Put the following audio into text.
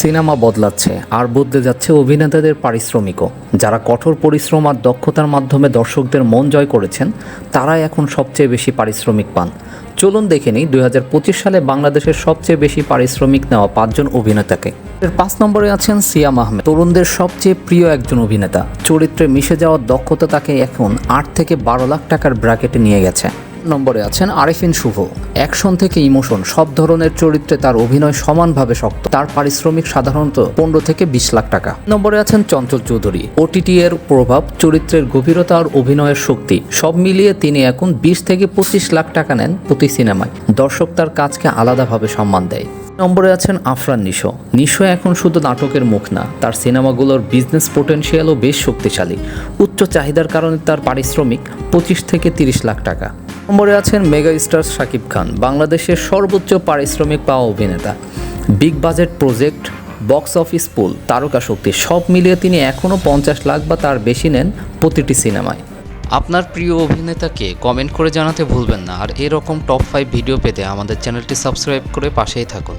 Cinema বদলাচ্ছে আর বদলে যাচ্ছে অভিনেতাদের পারিশ্রমিকও। যারা কঠোর পরিশ্রম আর দক্ষতার মাধ্যমে দর্শকদের মন জয় করেছেন, তারাই এখন সবচেয়ে বেশি পারিশ্রমিক পান। চলুন দেখে নিই দুই হাজার পঁচিশ সালে বাংলাদেশের সবচেয়ে বেশি পারিশ্রমিক নেওয়া পাঁচজন অভিনেতাকে। এর পাঁচ নম্বরে আছেন সিয়াম আহমেদ। তরুণদের সবচেয়ে প্রিয় একজন অভিনেতা। চরিত্রে মিশে যাওয়ার দক্ষতা তাকে এখন আট থেকে বারো লাখ টাকার ব্র্যাকেটে নিয়ে গেছে। নম্বরে আছেন আরেফিন শুভ। অ্যাকশন থেকে ইমোশন, সব ধরনের চরিত্রে তার অভিনয় সমানভাবে শক্ত। তার পারিশ্রমিক সাধারণত পনেরো থেকে বিশ লাখ টাকা। নম্বরে আছেন চঞ্চল চৌধুরী। ওটিটি এর প্রভাব, চরিত্রের গভীরতা আর অভিনয়ের শক্তি, সব মিলিয়ে তিনি এখন বিশ থেকে পঁচিশ লাখ টাকা নেন প্রতি সিনেমায়। দর্শক তার কাজকে আলাদাভাবে সম্মান দেয়। নম্বরে আছেন আফরান নিশো। নিশো এখন শুধু নাটকের মুখ না, তার সিনেমাগুলোর বিজনেস পোটেনশিয়ালও বেশ শক্তিশালী। উচ্চ চাহিদার কারণে তার পারিশ্রমিক পঁচিশ থেকে তিরিশ লাখ টাকা। নম্বরে আছেন মেগা স্টার শাকিব খান, বাংলাদেশের সর্বোচ্চ পারিশ্রমিক পাওয়া অভিনেতা। Big budget project, box office pool, তারকা শক্তি, সব মিলিয়ে তিনি এখনও পঞ্চাশ লাখ বা তার বেশি নেন প্রতিটি সিনেমায়। আপনার প্রিয় অভিনেতাকে কমেন্ট করে জানাতে ভুলবেন না, আর এরকম টপ ফাইভ ভিডিও পেতে আমাদের চ্যানেলটি সাবস্ক্রাইব করে পাশেই থাকুন।